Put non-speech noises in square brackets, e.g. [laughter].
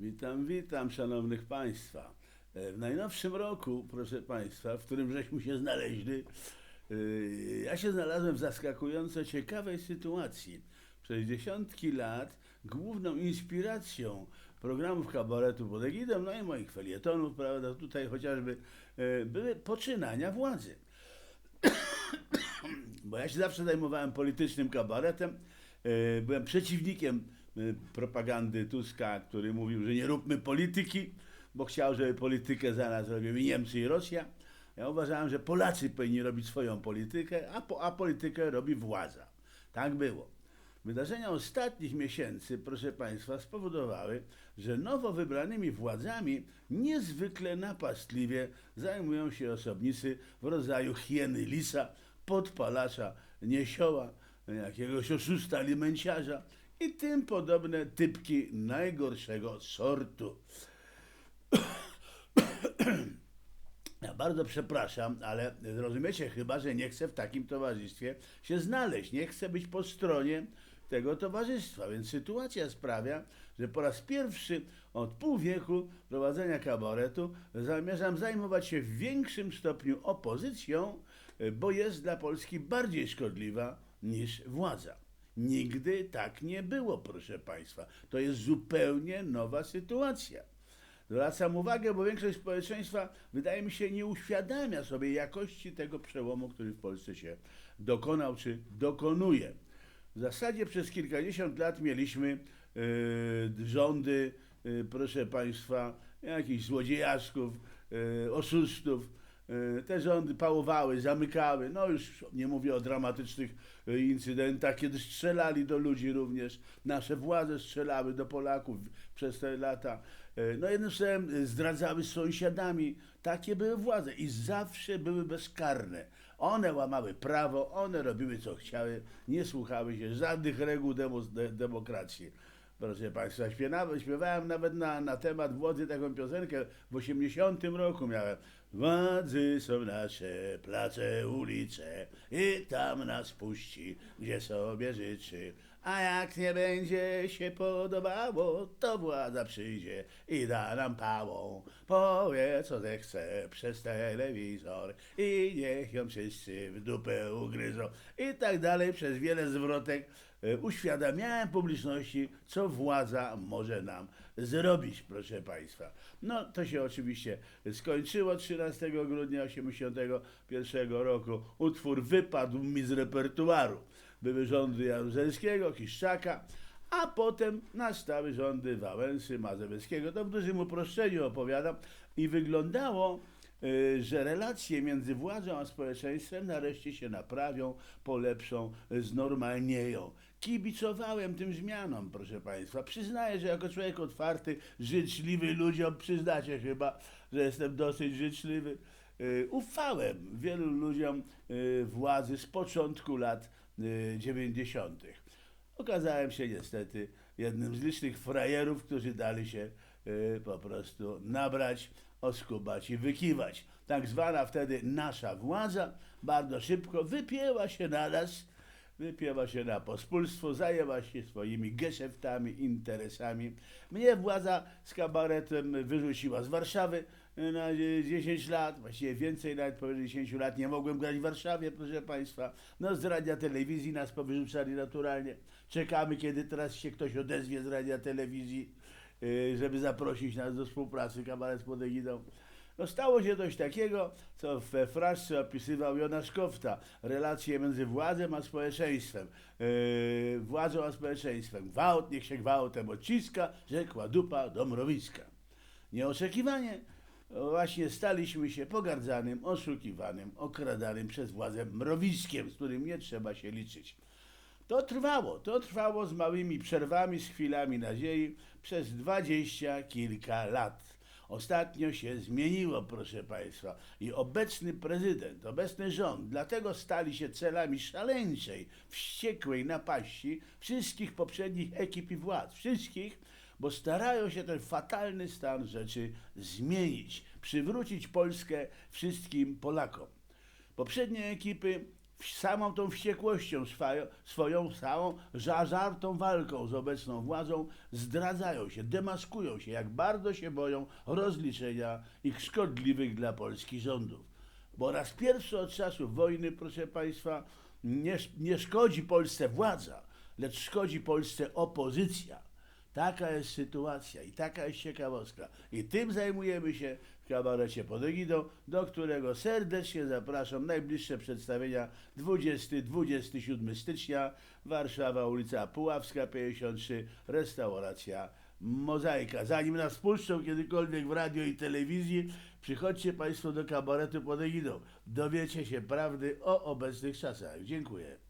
Witam, witam, szanownych państwa. E, W najnowszym roku, proszę państwa, w którym żeśmy się znaleźli, e, ja się znalazłem w zaskakująco ciekawej sytuacji. Przez dziesiątki lat główną inspiracją programów kabaretu pod egidą, no i moich felietonów, prawda, tutaj chociażby, e, były poczynania władzy. [coughs] Bo ja się zawsze zajmowałem politycznym kabaretem. Byłem przeciwnikiem propagandy Tuska, który mówił, że nie róbmy polityki, bo chciał, żeby politykę za nas robiły Niemcy i Rosja. Ja uważałem, że Polacy powinni robić swoją politykę, a, po, a politykę robi władza. Tak było. Wydarzenia ostatnich miesięcy, proszę Państwa, spowodowały, że nowo wybranymi władzami niezwykle napastliwie zajmują się osobnicy w rodzaju hieny lisa, podpalacza, niesioła, jakiegoś oszusta alimenciarza i tym podobne typki najgorszego sortu. [clears throat] Ja bardzo przepraszam, ale zrozumiecie chyba, że nie chcę w takim towarzystwie się znaleźć. Nie chcę być po stronie tego towarzystwa. Więc sytuacja sprawia, że po raz pierwszy od pół wieku prowadzenia kabaretu zamierzam zajmować się w większym stopniu opozycją, bo jest dla Polski bardziej szkodliwa niż władza. Nigdy tak nie było, proszę Państwa. To jest zupełnie nowa sytuacja. Zwracam uwagę, bo większość społeczeństwa, wydaje mi się, nie uświadamia sobie jakości tego przełomu, który w Polsce się dokonał czy dokonuje. W zasadzie przez kilkadziesiąt lat mieliśmy e, rządy, e, proszę Państwa, jakichś złodziejaszków, e, oszustów. E, Te rządy pałowały, zamykały. No już nie mówię o dramatycznych e, incydentach, kiedy strzelali do ludzi również. Nasze władze strzelały do Polaków przez te lata. E, No jednym słowem zdradzały z sąsiadami. Takie były władze i zawsze były bezkarne. One łamały prawo, one robiły co chciały, nie słuchały się żadnych reguł demo, de, demokracji. Proszę Państwa, śpiewałem, nawet na, na temat władzy taką piosenkę w 80 roku miałem. Władzy są nasze place, ulice i tam nas puści, gdzie sobie życzy. A jak nie będzie się podobało, to władza przyjdzie i da nam pałą. Powie co zechce przez telewizor i niech ją wszyscy w dupę ugryzą. I tak dalej przez wiele zwrotek e, uświadamiałem publiczności, co władza może nam zrobić, proszę Państwa. No to się oczywiście skończyło 13 grudnia 1981 roku. Utwór wypadł mi z repertuaru. Były rządy Jaruzelskiego, Kiszczaka, a potem nastały rządy Wałęsy, Mazowieckiego. To w dużym uproszczeniu opowiadam i wyglądało, y, że relacje między władzą a społeczeństwem nareszcie się naprawią, polepszą, znormalnieją. Kibicowałem tym zmianom, proszę Państwa. Przyznaję, że jako człowiek otwarty, życzliwy ludziom, przyznacie chyba, że jestem dosyć życzliwy. Y, Ufałem wielu ludziom y, władzy z początku lat y, 90. Okazałem się niestety jednym z licznych frajerów, którzy dali się y, po prostu nabrać, oskubać i wykiwać. Tak zwana wtedy nasza władza bardzo szybko wypięła się na nas, wypięła się na pospólstwo, zajęła się swoimi geszeftami, interesami. Mnie władza z kabaretem wyrzuciła z Warszawy na 10 lat, właściwie więcej, nawet powyżej 10 lat. Nie mogłem grać w Warszawie, proszę Państwa. No z radia, telewizji nas powyrzucali naturalnie. Czekamy, kiedy teraz się ktoś odezwie z radia, telewizji, y, żeby zaprosić nas do współpracy, kabaret pod egidą. No stało się coś takiego, co we fraszce opisywał Jonasz Kofta. Relacje między władzą a społeczeństwem. Yy, władzą a społeczeństwem. Gwałt niech się gwałtem odciska, rzekła dupa do mrowiska. Nieoczekiwanie właśnie staliśmy się pogardzanym, oszukiwanym, okradanym przez władzę mrowiskiem, z którym nie trzeba się liczyć. To trwało, to trwało z małymi przerwami, z chwilami nadziei przez dwadzieścia kilka lat. Ostatnio się zmieniło, proszę Państwa, i obecny prezydent, obecny rząd, dlatego stali się celami szaleńczej, wściekłej napaści wszystkich poprzednich ekip i władz. Wszystkich, bo starają się ten fatalny stan rzeczy zmienić, przywrócić Polskę wszystkim Polakom. Poprzednie ekipy samą tą wściekłością swoją, swoją całą zażartą walką z obecną władzą zdradzają się, demaskują się, jak bardzo się boją rozliczenia ich szkodliwych dla Polski rządów. Bo raz pierwszy od czasów wojny, proszę Państwa, nie, nie szkodzi Polsce władza, lecz szkodzi Polsce opozycja. Taka jest sytuacja i taka jest ciekawostka. I tym zajmujemy się w kabarecie pod egidą, do którego serdecznie zapraszam. Najbliższe przedstawienia 20-27 stycznia, Warszawa, ulica Puławska 53, restauracja Mozaika. Zanim nas puszczą kiedykolwiek w radio i telewizji, przychodźcie Państwo do kabaretu pod egidą. Dowiecie się prawdy o obecnych czasach. Dziękuję.